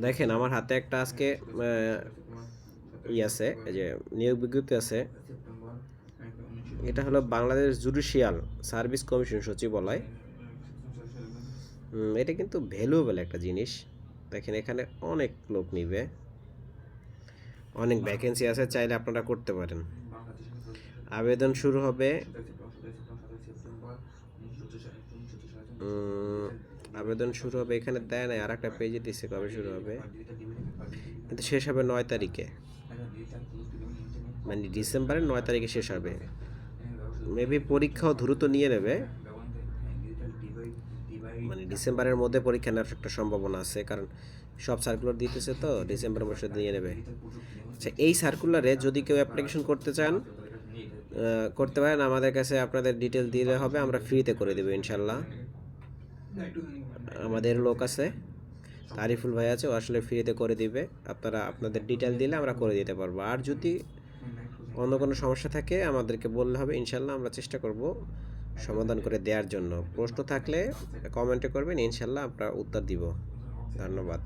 দেখেন আমার হাতে একটা আজকে আহ, ই আছে এই যে নিয়োগ বিজ্ঞপ্তি আছে। এটা হলো বাংলাদেশ জুডিশিয়াল সার্ভিস কমিশন সচিবালয়। এটা কিন্তু ভ্যালুয়েবল একটা জিনিস। দেখেন এখানে অনেক লোক নিবে। অনেক ভ্যাকেন্সি আছে চাইলে আপনারা করতে পারেন। আবেদন শুরু হবে। আবেদন শুরু হবে এখানে দেয় নাই আর একটা পেজে দিচ্ছে কবে শুরু হবে। কিন্তু শেষ হবে নয় তারিখে। মানে ডিসেম্বরের নয় তারিখে শেষ হবে। মেবি পরীক্ষাও দ্রুত নিয়ে নেবে। মানে ডিসেম্বরের মধ্যে পরীক্ষা নেওয়ার একটা সম্ভাবনা আছে, কারণ সব সার্কুলার দিতেছে তো ডিসেম্বর মধ্যে নিয়ে নেবে। আচ্ছা এই সার্কুলারে যদি কেউ অ্যাপ্লিকেশন করতে চান করতে পারেন, আমাদের কাছে আপনাদের ডিটেল দিলে হবে, আমরা ফ্রিতে করে দেবো ইনশাল্লাহ আমাদের লোক আছে, তারিফুল ভাই আছে, ও আসলে ফ্রিতে করে দিবে। আপনারা আপনাদের ডিটেল দিলে আমরা করে দিতে পারব। আর যদি অন্য কোনো সমস্যা থাকে, আমাদেরকে বললে হবে, ইনশাল্লাহ আমরা চেষ্টা করব সমাধান করে দেওয়ার জন্য। প্রশ্ন থাকলে কমেন্টে করবেন, ইনশাল্লাহ আমরা উত্তর দিব। ধন্যবাদ।